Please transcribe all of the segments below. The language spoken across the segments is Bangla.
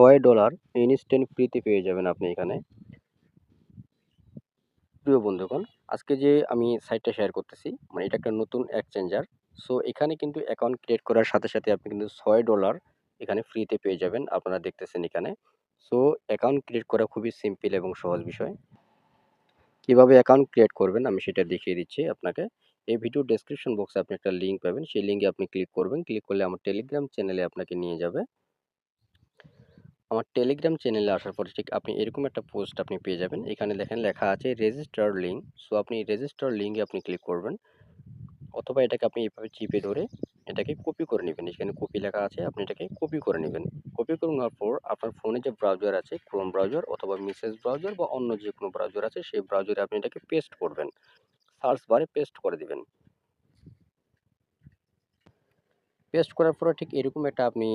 ছয় ডলার ইনস্ট্যান্ট ফ্রিতে পেয়ে যাবেন আপনি এখানে। প্রিয় বন্ধুগণ, আজকে যে আমি সাইটটা শেয়ার করতেছি মানে এটা একটা নতুন এক্সচেঞ্জার সো এখানে কিন্তু অ্যাকাউন্ট ক্রিয়েট করার সাথে সাথে আপনি কিন্তু ছয় ডলার এখানে ফ্রিতে পেয়ে যাবেন, আপনারা দেখতেছেন এখানে। সো অ্যাকাউন্ট ক্রিয়েট করা খুবই সিম্পল এবং সহজ বিষয়। কীভাবে অ্যাকাউন্ট ক্রিয়েট করবেন, আমি সেটা দেখিয়ে দিচ্ছি আপনাকে। এই ভিডিও ডেসক্রিপশন বক্সে আপনি একটা লিঙ্ক পাবেন, সেই লিঙ্কে আপনি ক্লিক করবেন ক্লিক করলে আমার টেলিগ্রাম চ্যানেলে আপনাকে নিয়ে যাবে। আমার টেলিগ্রাম চ্যানেলে আসার পরে ঠিক আপনি এরকম একটা পোস্ট আপনি পেয়ে যাবেন। এখানে দেখেন লেখা আছে রেজিস্টার লিঙ্ক সো আপনি রেজিস্টার লিঙ্কে আপনি ক্লিক করবেন, অথবা এটাকে আপনি এইভাবে চিপে ধরে এটাকে কপি করে নেবেন। এখানে কপি লেখা আছে, আপনি এটাকে কপি করে নেবেন। কপি করে নেওয়ার পর আপনার ফোনে যে ব্রাউজার আছে ক্রোম ব্রাউজার অথবা মিসেস ব্রাউজার বা অন্য যে কোনো ব্রাউজার আছে, সেই ব্রাউজারে আপনি এটাকে পেস্ট করবেন। সার্চ বারে পেস্ট করে দেবেন। পেস্ট করার পরে ঠিক এরকম একটা আপনি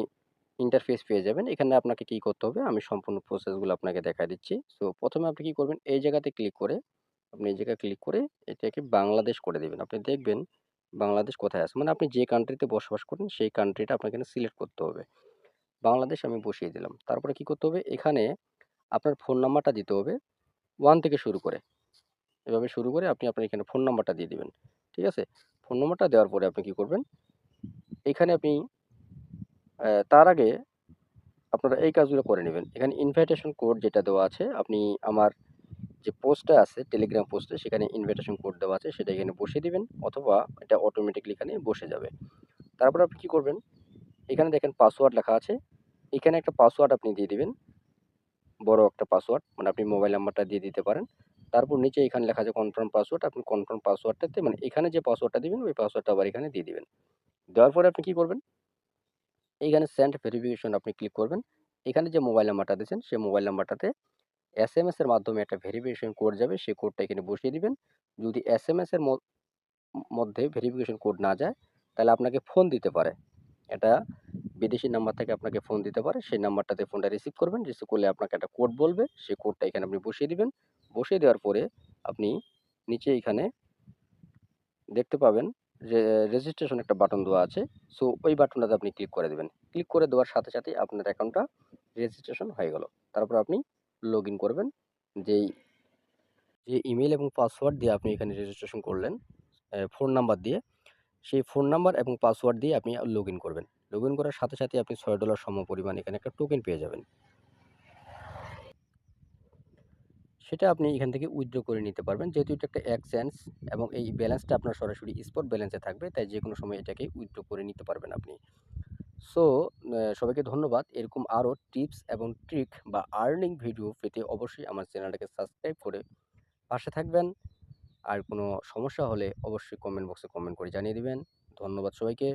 ইন্টারফেস পেয়ে যাবেন। এখানে আপনাকে কি করতে হবে? আমি সম্পূর্ণ প্রসেসগুলো আপনাকে দেখা দিচ্ছি। সো প্রথমে আপনি কি করবেন? এই জায়গাতে ক্লিক করে, আপনি এই জায়গায় ক্লিক করে এটাকে বাংলাদেশ করে দেবেন। আপনি দেখবেন বাংলাদেশ কোথায় আছে? মানে আপনি যে কান্ট্রিতে বসবাস করেন, সেই কান্ট্রিটা আপনাকে সিলেক্ট করতে হবে। বাংলাদেশ আমি বসিয়ে দিলাম। তারপরে কি করতে হবে? এখানে আপনার ফোন নাম্বারটা দিতে হবে। ওয়ান থেকে শুরু করে। এভাবে শুরু করে আপনি আপনার এখানে ফোন নাম্বারটা দিয়ে দিবেন। ঠিক আছে? ফোন নাম্বারটা দেওয়ার পরে আপনি কি করবেন? এখানে আপনি তার আগে আপনারা এই কাজগুলো করে নেবেন। এখানে ইনভাইটেশন কোড যেটা দেওয়া আছে, আপনি আমার যে পোস্টটা আছে টেলিগ্রাম পোস্টে সেখানে ইনভাইটেশন কোড দেওয়া আছে, সেটা এখানে বসিয়ে দিবেন অথবা এটা অটোমেটিকলি এখানে বসে যাবে। তারপর আপনি কী করবেন? এখানে দেখেন পাসওয়ার্ড লেখা আছে। এখানে একটা পাসওয়ার্ড আপনি দিয়ে দিবেন। বড় একটা পাসওয়ার্ড মানে আপনি মোবাইল নাম্বারটা দিয়ে দিতে পারেন। তারপর নিচে এখানে লেখা আছে কনফার্ম পাসওয়ার্ড আপনি কনফার্ম পাসওয়ার্ডটাতে মানে এখানে যে পাসওয়ার্ডটা দিবেন, ওই পাসওয়ার্ডটা আবার এখানে দিয়ে দিবেন। দেওয়ার পরে আপনি কী করবেন? এইখানে সেন্ড ভেরিফিকেশন আপনি ক্লিক করবেন। এখানে যে মোবাইল নাম্বারটা দিয়েছেন, সেই মোবাইল নাম্বারটাতে এস এম এস এর মাধ্যমে একটা ভেরিফিকেশন কোড যাবে, সেই কোডটা এখানে বসিয়ে দিবেন। যদি এস এম এস এর মধ্যে ভেরিফিকেশন কোড না যায়, তাহলে আপনাকে ফোন দিতে পারে। এটা বিদেশি নাম্বার থেকে আপনাকে ফোন দিতে পারে, সেই নাম্বারটাতে ফোনটা রিসিভ করবেন। রিসিভ করলে আপনাকে একটা কোড বলবে, সেই কোডটা এখানে আপনি বসিয়ে দিবেন। বসিয়ে দেওয়ার পরে আপনি নিচে এখানে দেখতে পাবেন রেজিস্ট্রেশন একটা বাটন দেওয়া আছে। সো ওই বাটনটাতে আপনি ক্লিক করে দেবেন। ক্লিক করে দেওয়ার সাথে সাথে আপনার অ্যাকাউন্টটা রেজিস্ট্রেশন হয়ে গেল। তারপর আপনি লগ করবেন। যেই যে ইমেল এবং পাসওয়ার্ড দিয়ে আপনি এখানে রেজিস্ট্রেশন করলেন ফোন নাম্বার দিয়ে, সেই ফোন নাম্বার এবং পাসওয়ার্ড দিয়ে আপনি লগ করবেন। লগ করার সাথে সাথে আপনি ছয় ডলার সম পরিমাণ এখানে একটা টোকেন পেয়ে যাবেন। সেটা আপনি এখান থেকে উইথড্র করে নিতে পারবেন। যেহেতু এটা একটা এক্সচেঞ্জ এবং এই ব্যালেন্সটা আপনার সরাসরি স্পট ব্যালেন্সে থাকবে, তাই যে কোনো সময় এটাকে উইথড্র করে নিতে পারবেন আপনি। সো সবাইকে ধন্যবাদ। এরকম আরও টিপস এবং ট্রিক বা আর্নিং ভিডিও পেতে অবশ্যই আমার চ্যানেলটাকে সাবস্ক্রাইব করে পাশে থাকবেন। আর কোনো সমস্যা হলে অবশ্যই কমেন্ট বক্সে কমেন্ট করে জানিয়ে দেবেন। ধন্যবাদ সবাইকে।